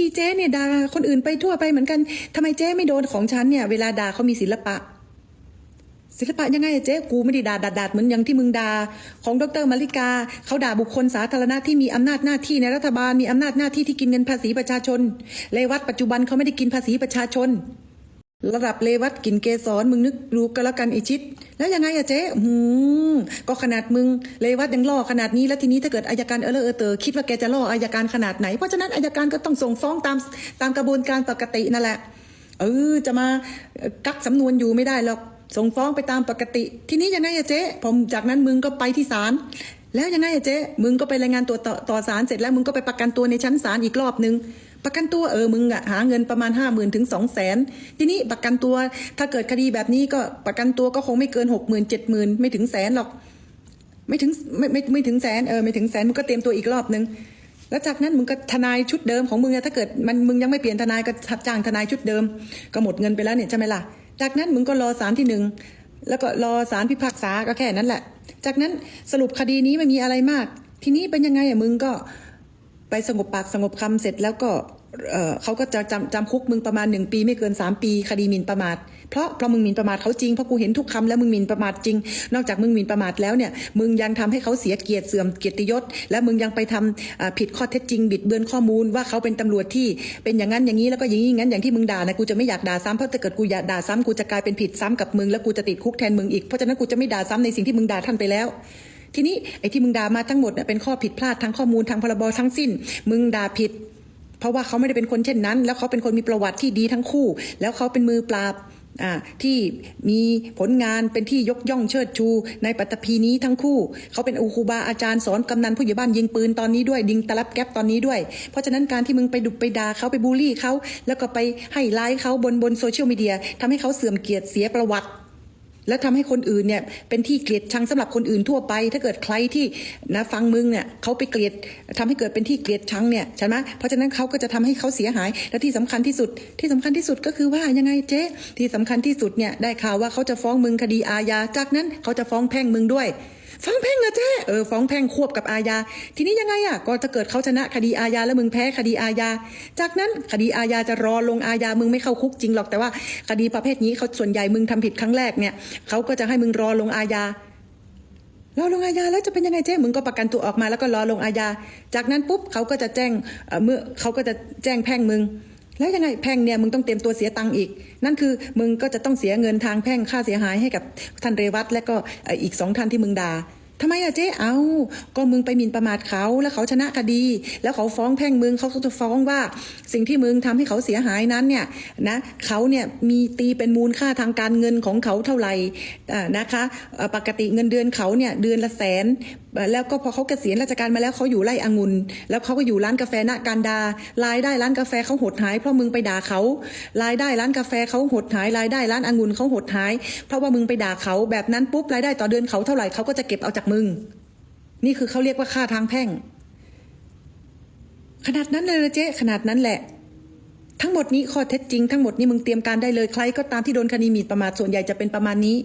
ทีเจ๊เนี่ยด่าคนอื่นไปทั่วไปเหมือนกันทำไมเจ๊ไม่โดนของฉันเนี่ยเวลาด่าเขามีศิลปะ ศิลปะยังไงอะเจ๊กูไม่ได้ด่าดาดาเหมือนอย่างที่มึงด่าของดรมาริกาเขาด่าบุคคลสาธารณะที่มีอำนาจหน้าที่ในรัฐบาลมีอำนาจหน้าที่ที่กินเงินภาษีประชาชนเลวัดปัจจุบันเขาไม่ได้กินภาษีประชาชน ระดับเลวัตกินเกสรมึงนึกดูก็แล้วกันไอชิดแล้วยังไงอะเจ๊หืมก็ขนาดมึงเลวัตยังล่อขนาดนี้แล้วทีนี้ถ้าเกิดอายการเออเลอเออเตอคิดว่าแกจะล่ออายการขนาดไหน เพราะฉะนั้นอายการก็ต้องส่งฟ้องตามตามกระบวนการปกตินั่นแหละ เออจะมากักสำนวนอยู่ไม่ได้หรอกส่งฟ้องไปตามปกติ ทีนี้ยังไงอะเจ๊ผมจากนั้นมึงก็ไปที่ศาล แล้วยังไงอะเจ๊ มึงก็ไปรายงานตัวต่อตอศาลเสร็จแล้วมึงก็ไปประกันตัวในชั้นศาลอีกรอบนึง ประกันตัวเออมึงอะหาเงินประมาณห้าหมื่นถึงสองแสนทีนี้ประกันตัวถ้าเกิดคดีแบบนี้ก็ประกันตัวก็คงไม่เกินหกหมื่นเจ็ดหมื่นไม่ถึงแสนหรอก ไม่ถึงไม่ไม่ไม่ถึงแสนเออไม่ถึงแสนมึงก็เตรียมตัวอีกรอบนึงแล้วจากนั้นมึงก็ทนายชุดเดิมของมึงอะถ้าเกิดมันมึงยังไม่เปลี่ยนทนายก็จ้างทนายชุดเดิม ก็หมดเงินไปแล้วเนี่ยใช่ไหมล่ะ จากนั้นมึงก็รอศาลที่หนึ่ง แล้วก็รอสารพิพากษาก็แค่นั้นแหละ จากนั้นสรุปคดีนี้ไม่มีอะไรมาก ทีนี้เป็นยังไงอะมึงก็ไปสงบปากสงบคำเสร็จแล้วก็ เขาก็จะจำจำคุกมึงประมาณหนึ่งปีไม่เกินสามปี คดีหมิ่นประมาทเพราะเพราะมึงหมิ่นประมาทเขาจริงเพราะกูเห็นทุกคำแล้วมึงหมิ่นประมาทจริง นอกจากมึงหมิ่นประมาทแล้วเนี่ยมึงยังทำให้เขาเสียเกียรติเสื่อมเกียรติยศ และมึงยังไปทำอ่าผิดข้อเท็จจริง บิดเบือนข้อมูลว่าเขาเป็นตำรวจที่เป็นอย่างนั้นอย่างนี้แล้วก็อย่างนี้อย่างนั้นอย่างที่มึงด่านะกูจะไม่อยากด่าซ้ำเพราะถ้าเกิดกูอยากด่าซ้ำกูจะกลายเป็นผิดซ้ำกับมึงแล้วกูจะติดคุกแทนมึงอีกเพราะฉะนั้นกูจะไม่ด่าซ้ำในสิ่งที่มึงด่าท่านไปแล้วทีนี้ไอ้ที่มึงด่ามาทั้งหมดเนี่ยเป็นข้อผิดพลาดทางข้อมูลทางพรบทั้งสิ้น มึงด่าผิด เพราะว่าเขาไม่ได้เป็นคนเช่นนั้น แล้วเขาเป็นคนมีประวัติที่ดีทั้งคู่ แล้วเขาเป็นมือปราบที่มีผลงานเป็นที่ยกย่องเชิดชู ในปัตตภีนี้ทั้งคู่ เขาเป็นอูคูบาอาจารย์สอนกำนันผู้ใหญ่บ้านยิงปืนตอนนี้ด้วยดิงตะลับแก๊ปตอนนี้ด้วย เพราะฉะนั้นการที่มึงไปดุไปด่าเขาไปบูลลี่เขาแล้วก็ไปให้ไลค์เขาบนบนโซเชียลมีเดียทำให้เขาเสื่อมเกียรติเสียประวัติ แล้วทำให้คนอื่นเนี่ยเป็นที่เกลียดชังสำหรับคนอื่นทั่วไป ถ้าเกิดใครที่นะฟังมึงเนี่ยเขาไปเกลียดทำให้เกิดเป็นที่เกลียดชังเนี่ยใช่ไหมเพราะฉะนั้นเขาก็จะทำให้เขาเสียหายและที่สำคัญที่สุดที่สำคัญที่สุดก็คือว่ายังไงเจ๊ที่สำคัญที่สุดเนี่ยได้ข่าวว่าเขาจะฟ้องมึงคดีอาญาจากนั้นเขาจะฟ้องแพ่งมึงด้วย ฟ้องแพ่งเหรอเจ๊เออฟ้องแพ่งควบกับอาญา ทีนี้ยังไงอะก็ถ้าเกิดเขาชนะคดีอาญาแล้วมึงแพ้คดีอาญา จากนั้นคดีอาญาจะรอลงอาญามึงไม่เข้าคุกจริงหรอกแต่ว่าคดีประเภทนี้เขาส่วนใหญ่มึงทำผิดครั้งแรกเนี่ยเขาก็จะให้มึงรอลงอาญารอลงอาญาแล้วจะเป็นยังไงเจ๊มึงก็ประกันตัวออกมาแล้วก็รอลงอาญา จากนั้นปุ๊บเขาก็จะแจ้งเมื่อเขาก็จะแจ้งแพ่งมึง แล้วยังไงแพ่งเนี่ยมึงต้องเตรียมตัวเสียตังค์อีก นั่นคือมึงก็จะต้องเสียเงินทางแพ่งค่าเสียหายให้กับท่านเรวัตและก็อีกสองท่านที่มึงด่าทำไมอะเจ๊เอา ก็มึงไปหมิ่นประมาทเขาแล้วเขาชนะคดี แล้วเขาฟ้องแพ่งมึงเขาก็จะฟ้องว่า สิ่งที่มึงทำให้เขาเสียหายนั้นเนี่ยนะเขาเนี่ยมีตีเป็นมูลค่าทางการเงินของเขาเท่าไหร่นะคะ ปกติเงินเดือนเขาเนี่ยเดือนละแสนแล้วก็พอเขาเกษียณราชการมาแล้วเขาอยู่ไร่องุ่นแล้วเขาก็อยู่ร้านกาแฟณการดารายได้ร้านกาแฟเขาหดหายเพราะมึงไปด่าเขารายได้ร้านกาแฟเขาหดหายรายได้ร้านองุ่นเขาหดหาย เพราะว่ามึงไปด่าเขาแบบนั้นปุ๊บรายได้ต่อเดือนเขาเท่าไหร่เขาก็จะเก็บเอาจากมึง นี่คือเขาเรียกว่าค่าทางแพ่ง ขนาดนั้นเลยเหรอเจ๊ขนาดนั้นแหละทั้งหมดนี้ข้อเท็จจริงทั้งหมดนี้มึงเตรียมการได้เลยใครก็ตามที่โดนคดีหมิ่นประมาทส่วนใหญ่จะเป็นประมาณนี้